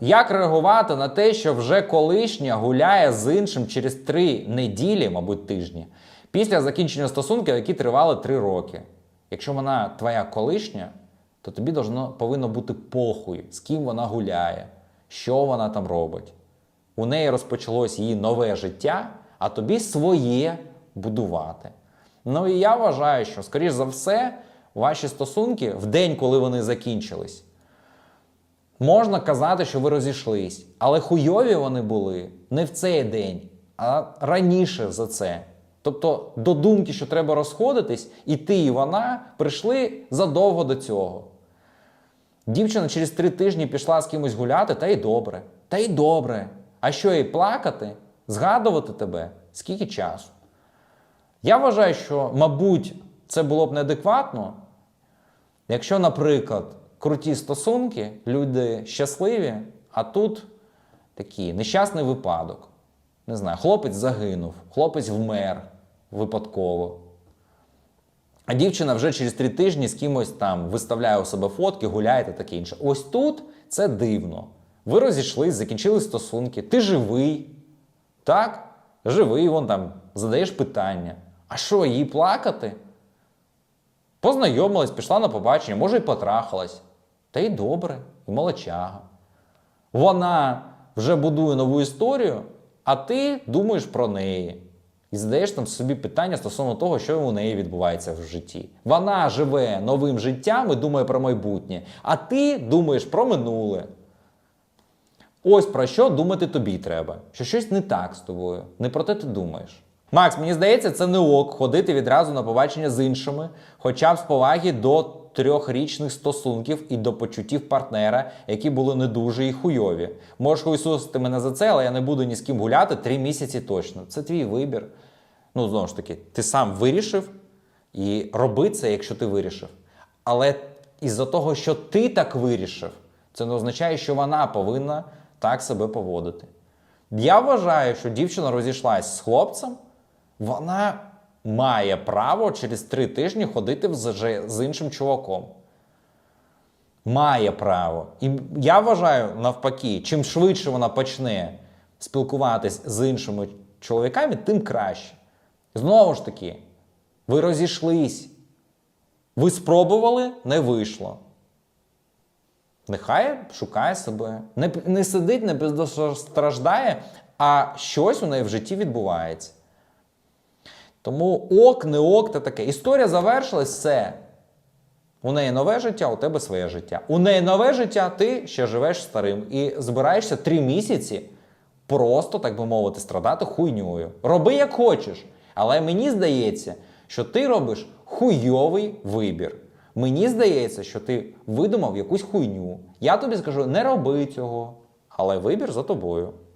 Як реагувати на те, що вже колишня гуляє з іншим через три неділі, мабуть, тижні, після закінчення стосунків, які тривали три роки? Якщо вона твоя колишня, то тобі должно, повинно бути похуй, з ким вона гуляє, що вона там робить. У неї розпочалось її нове життя, а тобі своє будувати. Ну і я вважаю, що, скоріш за все, ваші стосунки в день, коли вони закінчились, Можна казати, що ви розійшлись, але хуйові вони були не в цей день, а раніше за це. Тобто до думки, що треба розходитись, і ти, і вона прийшли задовго до цього. Дівчина через три тижні пішла з кимось гуляти, та й добре. Та й добре. А що їй плакати, згадувати тебе? Скільки часу? Я вважаю, що, мабуть, це було б неадекватно, Якщо, наприклад, круті стосунки, люди щасливі, а тут такий нещасний випадок. Не знаю, хлопець загинув, хлопець вмер випадково. А дівчина вже через три тижні з кимось там виставляє у себе фотки, гуляє та таке інше. Ось тут це дивно. Ви розійшлись, закінчили стосунки, ти живий. Так? Живий, вон там задаєш питання. А що, їй плакати? Познайомилась, пішла на побачення, може й потрахалась. Та й добре, і молодчага. Вона вже будує нову історію, а ти думаєш про неї. І задаєш там собі питання стосовно того, що у неї відбувається в житті. Вона живе новим життям і думає про майбутнє, а ти думаєш про минуле. Ось про що думати тобі треба. Що щось не так з тобою, не про те ти думаєш. Макс, мені здається, це не ок ходити відразу на побачення з іншими, хоча б з поваги до трьохрічних стосунків і до почуттів партнера, які були не дуже і хуйові. Можеш хуйсусити мене за це, але я не буду ні з ким гуляти три місяці точно. Це твій вибір. Ну, знову ж таки, ти сам вирішив і роби це, якщо ти вирішив. Але із-за того, що ти так вирішив, це не означає, що вона повинна так себе поводити. Я вважаю, що дівчина розійшлась з хлопцем, вона має право через три тижні ходити з іншим чуваком. Має право. І я вважаю, навпаки, чим швидше вона почне спілкуватись з іншими чоловіками, тим краще. Знову ж таки, ви розійшлись. Ви спробували, не вийшло. Нехай шукає себе. Не, не сидить, не безстраждає, а щось у неї в житті відбувається. Тому ок, не ок, та таке. Історія завершилась, все. У неї нове життя, у тебе своє життя. У неї нове життя, ти ще живеш старим і збираєшся три місяці просто, так би мовити, страдати хуйньою. Роби як хочеш. Але мені здається, що ти робиш хуйовий вибір. Мені здається, що ти видумав якусь хуйню. Я тобі скажу, не роби цього, але вибір за тобою.